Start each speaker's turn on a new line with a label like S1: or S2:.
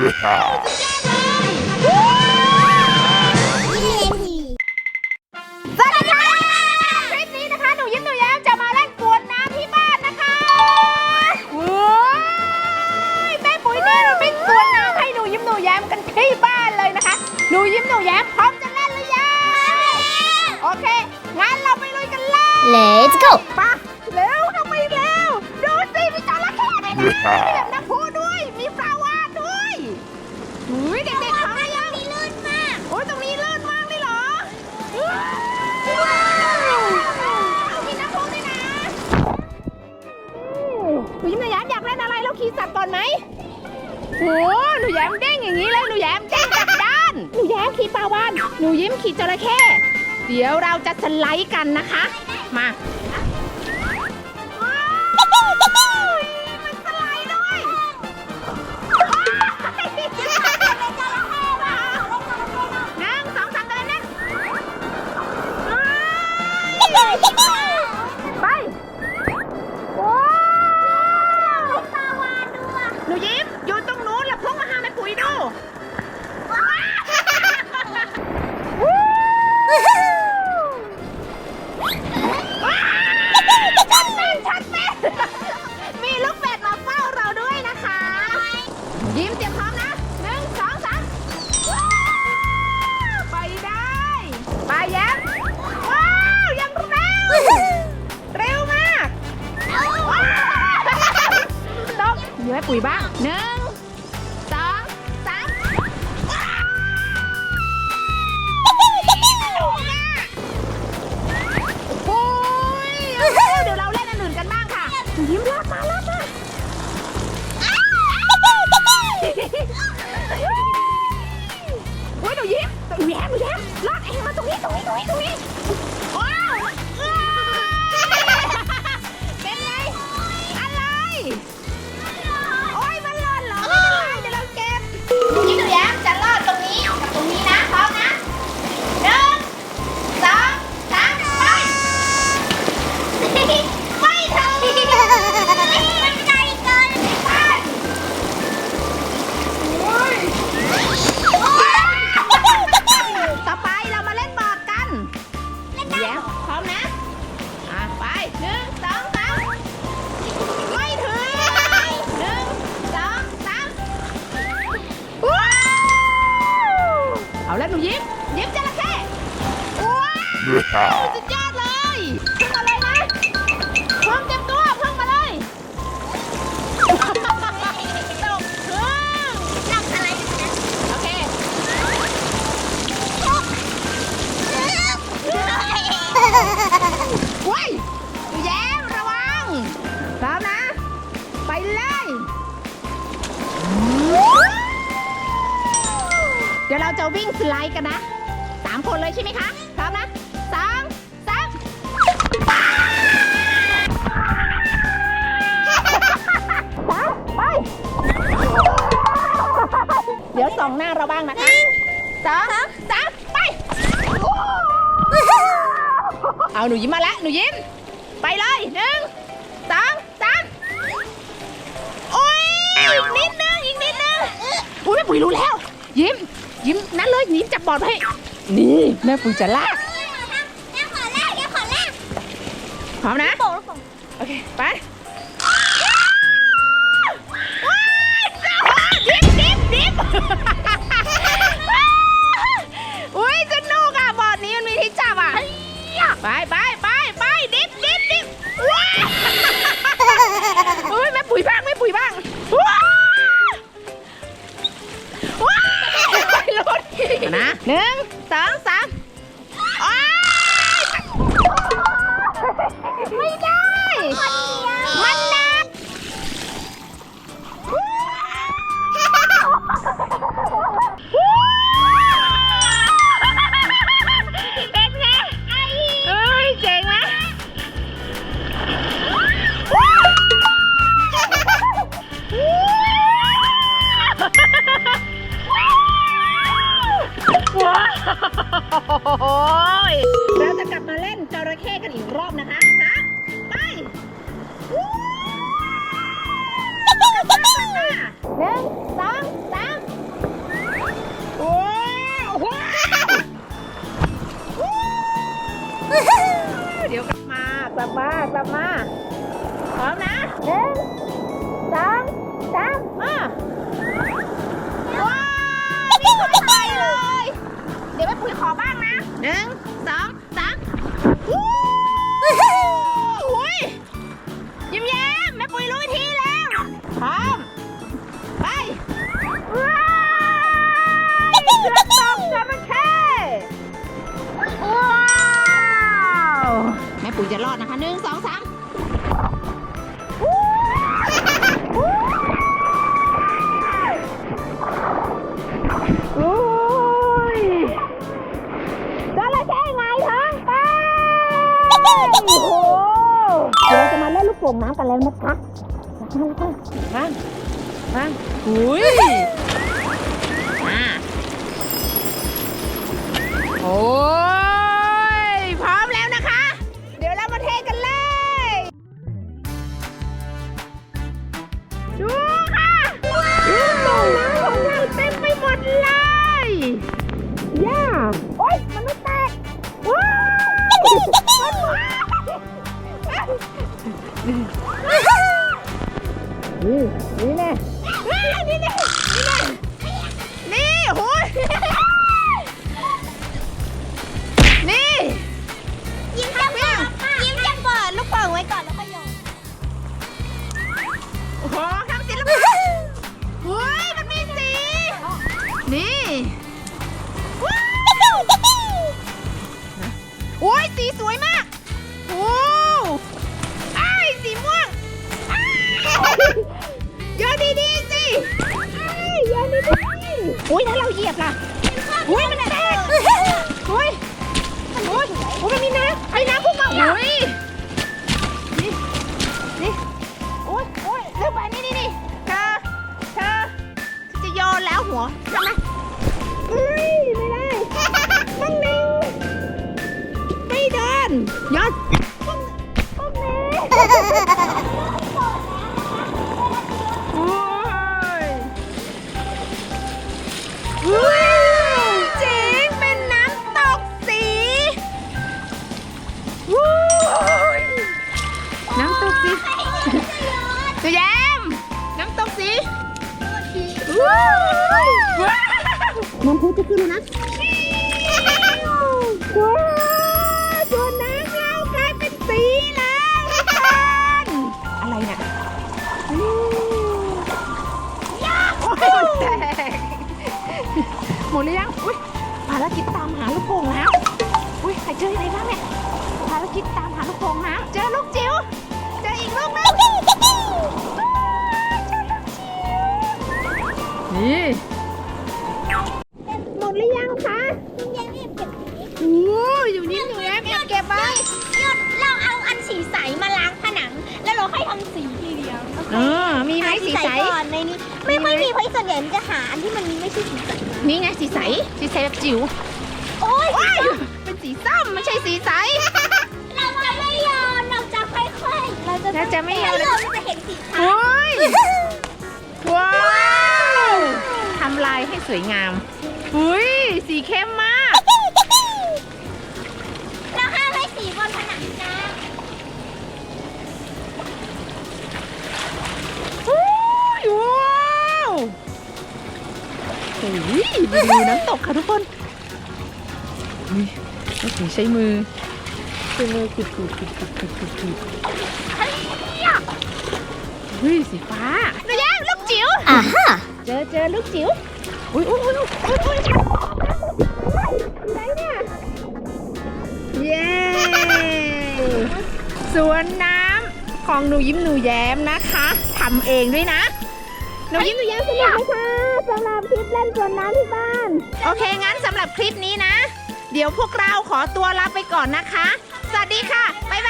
S1: สวัสดีค่ะคลิปนี้นะคะ หนูยิ้มหนูแย้มจะมาเล่นกวนน้ำที่บ้านนะคะว้ายแม่ปุ๋ยนี่เราเป็นกวนน้ำให้หนูยิ้มหนูแย้มกันที่บ้านเลยนะคะ หนูยิ้มหนูแย้มพร้อมจะเล่นหรือยัง โอเค งั้นเราไปลุยกันเลย
S2: Let's
S1: ลับก่อ
S2: น
S1: ไหมโอ้หนูแย้มเด้งอย่างนี้เลยหนูแย้มเด้งกลับด้าน หนูแย้มขีปลาวานหนูยิ้มขีดจระเข้เดี๋ยวเราจะสไลด์กันนะคะ มา ยิ้มเตรียมพร้อม ไม่ทันมันไกลเกินไปโอ้ยต่อไปเรามาเล่นบอร์ดกันเล่นแย้มพร้อมนะ อะ ไปหนึ่งสองสามไม่ถึงหนึ่งสองสามว้าวเอาแล้วหนูยิ้มยิ้มจระเข้ว้าวสุดยอด สไลด์กันนะสามคนเลยใช่ไหมคะ พร้อมนะสองสามสามไป เดี๋ยวส่องหน้าเราบ้างนะคะสองสามไป เอาหนูยิ้มมาแล้วหนูยิ้ม ไปเลยหนึ่งสองสามโอ้ยอีกนิดนึงอีกนิดนึงอุ้ยแม่ปุ๋ยรู้แล้ว ยิ้ม ยิ้มนั่นเลยยิ้มจับบอลไว้นี่แม่ปุ๋ยจะลาก
S2: แม่ขอลากแม่ขอลาก
S1: พร้อมนะ
S2: โอ
S1: เค ไป เราจะกลับมาเล่นจระเข้กันอีกรอบนะคะสามไปหนึ่งสองสามเดี๋ยวกลับมากลับ
S2: มา
S1: กลับมาพร้อมนะหนึ่งสองสามมาว้าวไปเลย ดี๋ยวแม่ปุ๋ยขอบ้างนะหนึ่งสองสามวู้หุยยิ้มแย้มแม่ปุ๋ยรู้วิธีแล้วพร้อมไปว้าวเสือตกจระเข้ว้าวแม่ปุ๋ยจะรอดนะคะหนึ่งสองสาม นลูกโป่งน้ำกันแล้วนะคะมามามาหุยมาโอ้ย พร้อมแล้วนะคะ เดี๋ยวเรามาเทกันเลย ดูค่ะลูกโป่งน้ำของเราเต็มไปหมดเลยย่าโอ๊ย มันไม่แตกว้าวมันว้าว นี่นี่แน่นี่แน่ นแจะขึ้นแล้วนะว้าวส่วนน้ำเรากลายเป็นสีแล้วกคนอะไรเนี่ยอืมโอ้ยมันแตกหมดหรือยังอุ้ยภารกิจตามหาลูกโป่งแล้วอุ้ยใครเจออะไรบ้างเนี่ยภารกิจตามหาลูกโป่งนะเจอลูกจิ๋วเจออีกลูกนึง ไม่
S2: ค่อย
S1: มี
S2: เพราะส่วนใหญ่มันจะหาอันที่มันไม่ใช่สีใสมา
S1: นี่ไงสีใส สีใสแบบจิ๋ว
S2: โอ๊ย
S1: ว้ายเป็นสีส้มไม่ใช่สีใส
S2: เราจะไม่โยนเราจะค่อยๆเราจะ
S1: เราจะไม่โยน
S2: ถ้าโยนเราจะเห็นสีขาว
S1: โอ้ยว้าวทำลายให้สวยงาม อุ้ยสีเข้มมาก ดูน้ำตกค่ะทุกคนอุ้ยไม่ถึงใช้มือใช้มือขุดขุดขุดขุดขุดขุดขุดเฮ้ยสีฟ้าหนูแย้มลูกจิ๋ว
S2: อ่าฮะ
S1: เจอเจอลูกจิ๋วอุ้ยอุ้ยอุ้ยอุ้ยอุ้ยไหนเนี่ยเย้สวนน้ำของหนูยิ้มหนูแย้มนะคะทำเองด้วยนะ หนูยิ้มหนูแย้มสนุกไหมคะสำหรับคลิปเล่นสวนน้ำที่บ้าน โอเค งั้นสำหรับคลิปนี้นะ เดี๋ยวพวกเราขอตัวลาไปก่อนนะคะ สวัสดีค่ะ บ๊ายบาย